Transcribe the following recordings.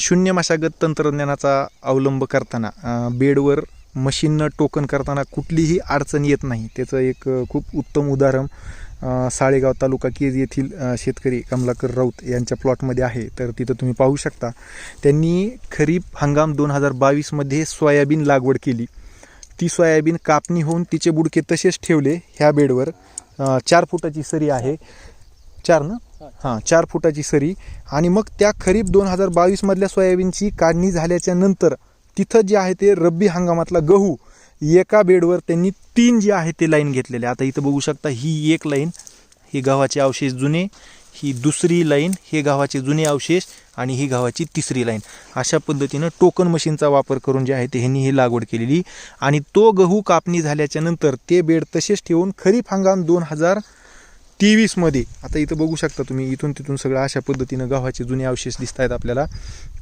शून्य मशागत तंत्रज्ञानाचा अवलंब करताना बेडवर मशीननं टोकन करताना कुठलीही अडचण येत नाही. त्याचं एक खूप उत्तम उदाहरण साळेगाव तालुका केज येथील शेतकरी कमलाकर राऊत यांच्या प्लॉटमध्ये आहे. तर तिथं तुम्ही पाहू शकता त्यांनी खरीप हंगाम दोन हजार बावीसमध्ये सोयाबीन लागवड केली. ती सोयाबीन कापणी होऊन तिचे बुडके तसेच ठेवले ह्या बेडवर. चार फुटाची सरी आहे. चार ना? हां चार फुटाची सरी. आणि मग त्या खरीप दोन हजार बावीसमधल्या सोयाबीनची काढणी झाल्याच्यानंतर तिथं जे आहे ते रब्बी हंगामातला गहू एका बेडवर त्यांनी तीन जे आहे ते लाईन घेतलेले. आता इथं बघू शकता ही एक लाईन ही गव्हाचे अवशेष जुने ही दुसरी लाईन हे गव्हाचे जुने अवशेष आणि ही गव्हाची तिसरी लाईन. अशा पद्धतीनं टोकन मशीनचा वापर करून जे आहे ते ह्यांनी ही लागवड केलेली. आणि तो गहू कापणी झाल्याच्यानंतर ते बेड तसेच ठेवून खरीप हंगाम दोन हजार तेवीसमध्ये आता इथं बघू शकता तुम्ही इथून तिथून सगळं अशा पद्धतीनं गव्हाचे जुने अवशेष दिसत आहेत आपल्याला.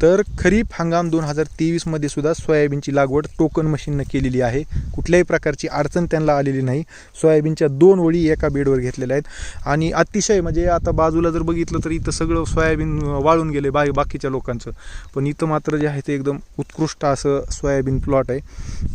तर खरीप हंगाम दोन हजार तेवीसमध्ये सुद्धा सोयाबीनची लागवड टोकन मशीननं केलेली आहे. कुठल्याही प्रकारची अडचण त्यांना आलेली नाही. सोयाबीनच्या दोन ओळी एका बेडवर घेतलेल्या आहेत. आणि अतिशय म्हणजे आता बाजूला जर बघितलं तर इथं सगळं सोयाबीन वाळून गेले बा बाकीच्या लोकांचं. पण इथं मात्र जे आहे ते एकदम उत्कृष्ट असं सोयाबीन प्लॉट आहे.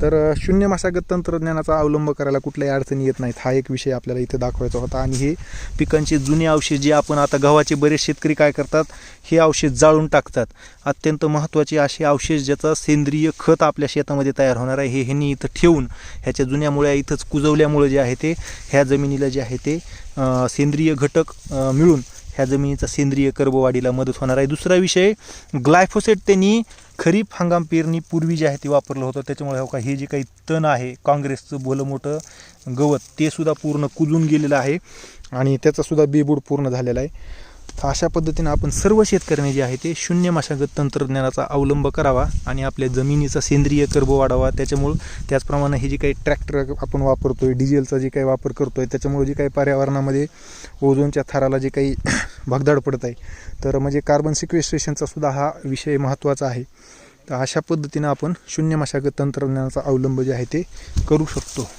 तर शून्य मशागत तंत्रज्ञानाचा अवलंब करायला कुठल्याही अडचणी येत नाहीत. हा एक विषय आपल्याला इथं दाखवायचा होता. आणि हे पिकांचे जुने अवशेष जे आपण आता गव्हाचे बरेच शेतकरी काय करतात हे अवशेष जाळून टाकतात. अत्यंत महत्त्वाचे असे अवशेष ज्याचा सेंद्रिय खत आपल्या शेतामध्ये तयार होणार आहे हे ह्यांनी इथं ठेवून ह्याच्या जुन्या मुळ्या इथंच कुजवल्यामुळे जे आहे ते ह्या जमिनीला जे आहे ते सेंद्रिय घटक मिळून ह्या जमिनीचा सेंद्रिय कर्बवाढीला मदत होणार आहे. दुसरा विषय ग्लायफोसेट त्यांनी खरीप हंगाम पेरणीपूर्वी जे आहे ते वापरलं होतं. त्याच्यामुळे हो का हे जे काही तण आहे काँग्रेसचं भलं मोठं गवत ते सुद्धा पूर्ण कुजून गेलेलं आहे आणि त्याचा सुद्धा बेबूड पूर्ण झालेला आहे. तर अशा पद्धतीनं आपण सर्व शेतकऱ्यांनी जे आहे ते शून्य मशागत तंत्रज्ञानाचा अवलंब करावा आणि आपल्या जमिनीचा सेंद्रिय कर्ब वाढावा. त्याच्यामुळं त्याचप्रमाणे हे जे काही ट्रॅक्टर आपण वापरतोय डिझेलचा जे काही वापर करतोय त्याच्यामुळे जे काही पर्यावरणामध्ये ओझोनच्या थराला जे काही भगदाड पडत आहे. तर म्हणजे कार्बन सिक्वेस्ट्रेशनचा सुद्धा हा विषय महत्त्वाचा आहे. तर अशा पद्धतीनं आपण शून्य मशागत तंत्रज्ञानाचा अवलंब जे आहे ते करू शकतो.